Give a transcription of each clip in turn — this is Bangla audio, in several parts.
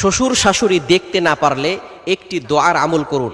শ্বশুর শাশুড়ি দেখতে না পারলে একটি দোয়ার আমল করুন।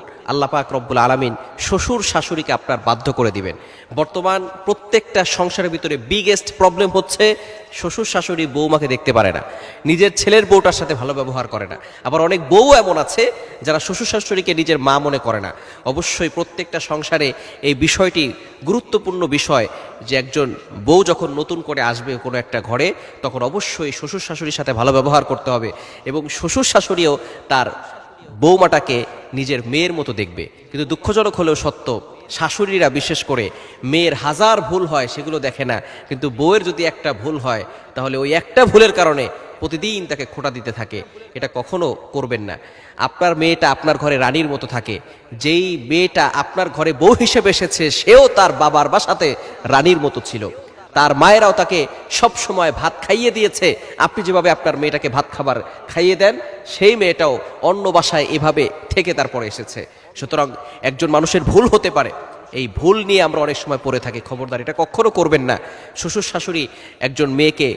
পাক রব্বুল আলমিন শ্বশুর শাশুড়িকে আপনার বাধ্য করে দিবেন। বর্তমান প্রত্যেকটা সংসারের ভিতরে বিগেস্ট প্রবলেম হচ্ছে শ্বশুর শাশুড়ি বৌমাকে দেখতে পারে না। নিজের ছেলের বউটার সাথে ভালো ব্যবহার করে না। আবার অনেক বউ এমন আছে যারা শ্বশুর শাশুড়িকে নিজের মা মনে করে না। অবশ্যই প্রত্যেকটা সংসারে এই বিষয়টি গুরুত্বপূর্ণ বিষয় যে একজন বউ যখন নতুন করে আসবে কোনো একটা ঘরে, তখন অবশ্যই শ্বশুর শাশুড়ির সাথে ভালো ব্যবহার করতে হবে এবং শ্বশুর শাশুড়িও তার বৌমাটাকে নিজের মেয়ের মতো দেখবে। কিন্তু দুঃখজনক হলেও সত্য, শাশুড়িরা বিশেষ করে মেয়ের হাজার ভুল হয় সেগুলো দেখে না। কিন্তু বউয়ের যদি একটা ভুল হয়, তাহলে ওই একটা ভুলের কারণে প্রতিদিন তাকে খোটা দিতে থাকে। এটা কখনো করবেন না। আপনার মেয়েটা আপনার ঘরে রানীর মতো থাকে। যেই মেয়েটা আপনার ঘরে বউ হিসেবে এসেছে, সেও তার বাবার বাসাতে রানীর মতো ছিল। তার মায়েরাও তাকে সব সময় ভাত খাইয়ে দিয়েছে। আপনি যেভাবে আপনার মেয়েটাকে ভাত খাবার খাইয়ে দেন, সেই মেয়েটাও অন্য বাসায় এভাবে থেকে তারপরে এসেছে। সুতরাং একজন মানুষের ভুল হতে পারে। এই ভুল নিয়ে আমরা অনেক সময় পড়ে থাকি। খবরদার, এটা কখনো করবেন না। শ্বশুর শাশুড়ি একজন মেয়েকে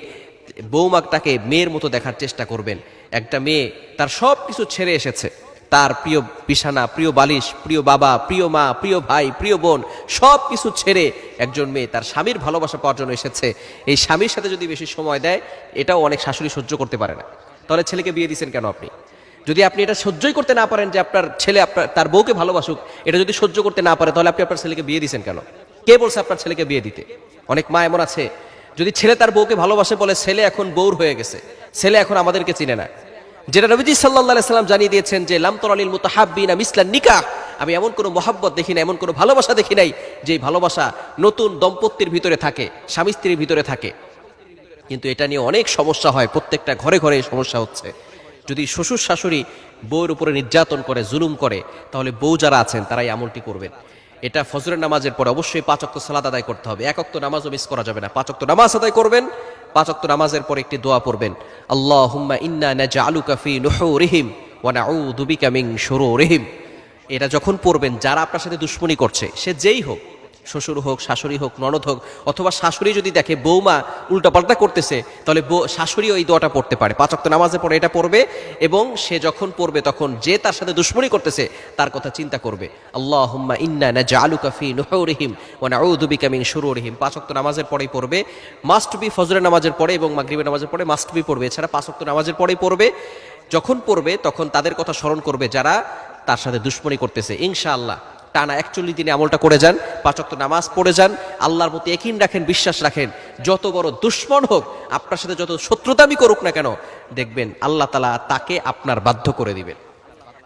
বৌমাটাকে মেয়ের মতো দেখার চেষ্টা করবেন। একটা মেয়ে তার সব কিছু ছেড়ে এসেছে। তার প্রিয় বিছানা প্রিয় বালিশ, প্রিয় বাবা, প্রিয় মা, প্রিয় ভাই, প্রিয় বোন সব কিছু ছেড়ে একজন মেয়ে তার স্বামীর ভালোবাসা পাওয়ার জন্য এসেছে। এই স্বামীর সাথে যদি বেশি সময় দেয়, এটাও অনেক শাশুড়ি সহ্য করতে পারে না। তাহলে ছেলেকে বিয়ে দিয়েছেন কেন আপনি? যদি আপনি এটা সহ্যই করতে না পারেন যে আপনার ছেলে আপনার, তার বউকে ভালোবাসুক, এটা যদি সহ্য করতে না পারে, তাহলে আপনি আপনার ছেলেকে বিয়ে দিয়েছেন কেন? কে বলছে আপনার ছেলেকে বিয়ে দিতে? অনেক মা এমন আছে। যদি ছেলে তার বউকে ভালোবাসে বলে, ছেলে এখন বউর হয়ে গেছে। ছেলে এখন আমাদেরকে চিনে না। যেটা নবীজি সাল্লাহ সাল্লাম জানিয়ে দিয়েছেন যে লামতরালিল মুতাহাব্বিনা মিসলান নিকাহ। আমি এমন কোনো মহাব্বত দেখি না এমন কোনো ভালোবাসা দেখি নাই, যে ভালোবাসা নতুন দম্পতির ভিতরে থাকে, স্বামী স্ত্রীর ভিতরে থাকে। কিন্তু এটা নিয়ে অনেক সমস্যা হয়, প্রত্যেকটা ঘরে ঘরে সমস্যা হচ্ছে। যদি শ্বশুর শাশুড়ি বউয়ের উপরে নির্যাতন করে, জুলুম করে, তাহলে বউ যারা আছেন, তারাই আমলটি করবেন। এটা ফজরের নামাজের পরে অবশ্যই পাঁচ অক্ত সালাদ আদায় করতে হবে। এক অক্ত নামাজও মিস করা যাবে না। পাঁচ অক্ত নামাজ আদায় করবেন, পাঁচ অক্ত নামাজের পর একটি দোয়া পড়বেন। আল্লাহ ইন্না নাজআলুকা ফি নুহুরিহিম ওয়া নাউযু বিকা মিন শুরুরিহিম। এটা যখন পড়বেন, যারা আপনার সাথে দুশ্মনী করছে, সে যেই হোক শ্বশুর হোক, শাশুড়ি হোক, ননদ হোক, অথবা শাশুড়ি যদি দেখে বৌমা উল্টাপাল্টা করতেছে, তাহলে শাশুড়িও এই দোয়াটা পড়তে পারে। পাঁচক্ত নামাজে পড়ে এটা পড়বে এবং সে যখন পড়বে তখন যে তার সাথে দুশ্মনী করতেছে, তার কথা চিন্তা করবে। আল্লাহ ইন্না না জালু কাফি নুহরিহিম ও নাউযু বিকা মিন শুরুরিহিম। পাঁচক্ত নামাজের পরেই পড়বে। মাস্ট বি ফজরের নামাজের পরে এবং মাগরিবের নামাজের পরে মাস্ট বি পড়বে। এছাড়া পাঁচক্ত নামাজের পরেই পড়বে। যখন পড়বে তখন তাদের কথা স্মরণ করবে যারা তার সাথে দুশ্মনী করতেছে। ইনশাআল্লাহ টানা একচল্লিশ দিনে আমলটা করে যান পাঁচক্ত নামাজ পড়ে যান, আল্লাহর প্রতি একিন রাখেন, বিশ্বাস রাখেন। যত বড় দুশ্মন হোক, আপনার সাথে যত শত্রুতামি করুক না কেন, দেখবেন আল্লাহ তালা তাকে আপনার বাধ্য করে দিবেন।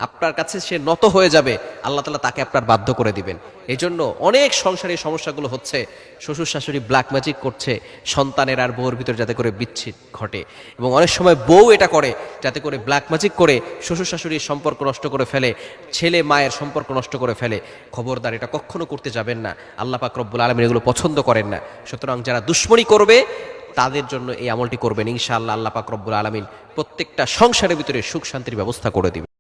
আপনার কাছে সে নত হয়ে যাবে, আল্লাহ তালা তাকে আপনার বাধ্য করে দিবেন। এই জন্য অনেক সংসারের সমস্যাগুলো হচ্ছে, শ্বশুর শাশুড়ি ব্ল্যাক ম্যাজিক করছে, সন্তানের আর বউর ভিতরে যাতে করে বিচ্ছিন্ন ঘটে। এবং অনেক সময় বউ এটা করে, যাতে করে ব্ল্যাক ম্যাজিক করে শ্বশুর শাশুড়ির সম্পর্ক নষ্ট করে ফেলে, ছেলে মায়ের সম্পর্ক নষ্ট করে ফেলে। খবরদার এটা কখনো করতে যাবেন না। আল্লাহ পাক রব্বুল এগুলো পছন্দ করেন না। সুতরাং যারা দুশ্মনী করবে, তাদের জন্য এই আমলটি করবেন। ইনশাআল্লাহ আল্লাহ পাক রব্বুল আলমিন প্রত্যেকটা সংসারের ভিতরে সুখ শান্তির ব্যবস্থা করে দিবে